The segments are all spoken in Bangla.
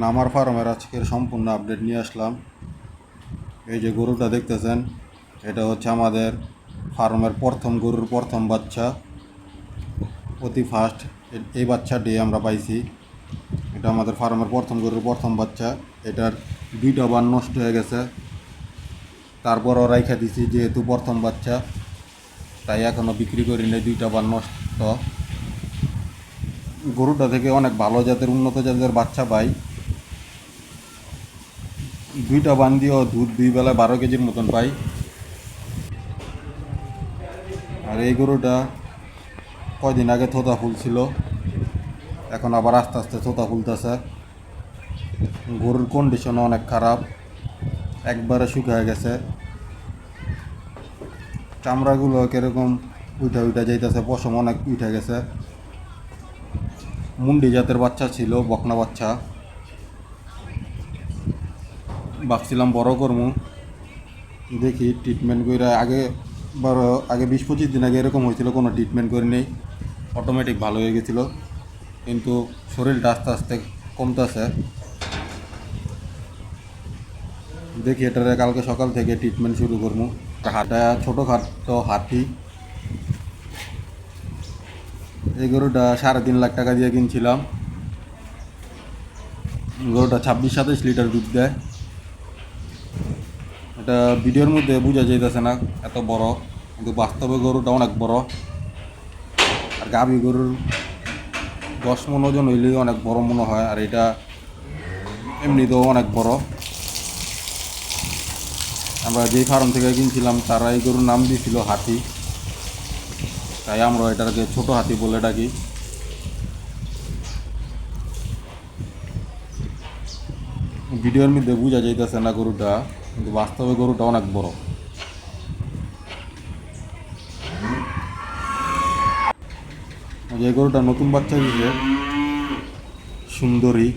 নামার ফার্মের আজকের সম্পূর্ণ আপডেট নিয়ে আসলাম। এই যে গরুটা দেখতেছেন, এটা হচ্ছে আমাদের ফার্মের প্রথম গরুর প্রথম বাচ্চা। অতি ফার্স্ট এই বাচ্চাটি আমরা পাইছি। এটা আমাদের ফার্মের প্রথম গরুর প্রথম বাচ্চা। এটার দুইটা বার নষ্ট হয়ে গেছে। তারপরও রাইখা দিছি যেহেতু প্রথম বাচ্চা, তাই এখনও বিক্রি করি নাই, দুইটা বার নষ্ট। গরুটা থেকে অনেক ভালো জাতের, উন্নত জাতের বাচ্চা পাই। দুইটা বান দিয়েও দুধ দুই বেলায় বারো কেজির মতন পাই। আর এই গরুটা কয়দিন আগে থোতা ফুলছিল এখন আবার আস্তে আস্তে থোতা ফুলতেছে। গরুর কন্ডিশন অনেক খারাপ, একবারে শুকিয়ে গেছে। চামড়াগুলো কীরকম উঠা উঠা যাইতেছে, পশম অনেক উঠে গেছে। মুন্ডি জাতের বাচ্চা ছিল, বকনা বাচ্চা। ভাবছিলাম বড় করমু। দেখি ট্রিটমেন্ট করে আগে বড় আগে বিশ পঁচিশ দিন আগে এরকম হয়েছিল, কোনো ট্রিটমেন্ট করে নেই। অটোমেটিক ভালো হয়ে গেছিল। কিন্তু শরীরটা আস্তে আস্তে কমতেছে। দেখি এটারে কালকে সকাল থেকে ট্রিটমেন্ট শুরু করব হাটা ছোটোখাটো হাতি এই গরুটা সাড়ে তিন লাখ টাকা দিয়ে কিনছিলাম। গরুটা ছাব্বিশ সাতাইশ লিটার দুধ দেয়। এটা ভিডিওর মধ্যে বোঝা যাইতেছে না, এত বড়। কিন্তু বাস্তবে গরুটা অনেক বড়। আর গাভী গরুর দশ মন ওজন হইলেই অনেক বড় মনে হয়, আর এটা এমনিতেও অনেক বড়। আমরা যেই ফার্ম থেকে কিনছিলাম, তারা এই গরুর নাম দিয়েছিল হাতি। তাই আমরা এটাকে ছোট হাতি বলে ডাকি। ভিডিওর মধ্যে বোঝা যাইতেছে না গরুটা। কিন্তু বাস্তবে গরুটা অনেক বড়। যে গরুটা নতুন বাচ্চা দিছে, সুন্দরী।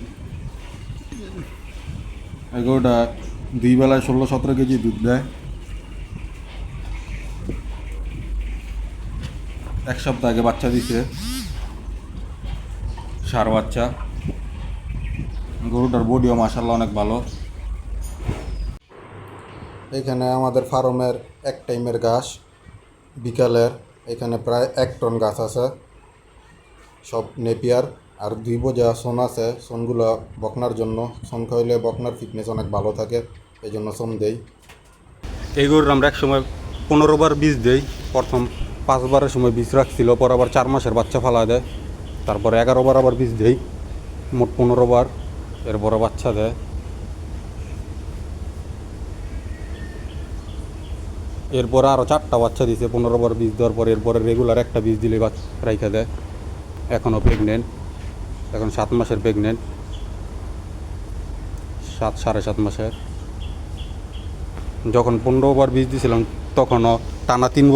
এই গরুটা দুই বেলায় ষোলো সতেরো কেজি দুধ দেয়। এক সপ্তাহ আগে বাচ্চা দিছে, সার বাচ্চা। গরুটার বডিও মাসাল্লাহ অনেক ভালো। এখানে আমাদের ফার্মের এক টাইমের ঘাস, বিকালের এখানে প্রায় এক টন গাছ আছে। সব নেপিয়ার আর দুই বোঝা সোন আছে, সোনগুলো বকনার জন্য। সোন খাইলে বকনার ফিটনেস অনেক ভালো থাকে এই জন্য সোন দেই। এই আমরা এক সময় পনেরো বার বীজ দেই, প্রথম পাঁচবারের সময় বীজ রাখছিল, পর আবার চার মাসের বাচ্চা ফালা দেয়। তারপরে এগারো বার আবার বীজ দেই, মোট পনেরো বার এর বড় বাচ্চা দেয়। এরপরে আরও চারটা বাচ্চা দিছে, পনেরো বার বীজ দেওয়ার পর এরপরে রেগুলার একটা বীজ দিলে রাইখা দেয়। এখনও প্রেগনেন্ট এখন সাত মাসের প্রেগনেন্ট সাত, সাড়ে সাত মাসের। যখন পনেরো বার বীজ দিয়েছিলাম তখনও টানা তিন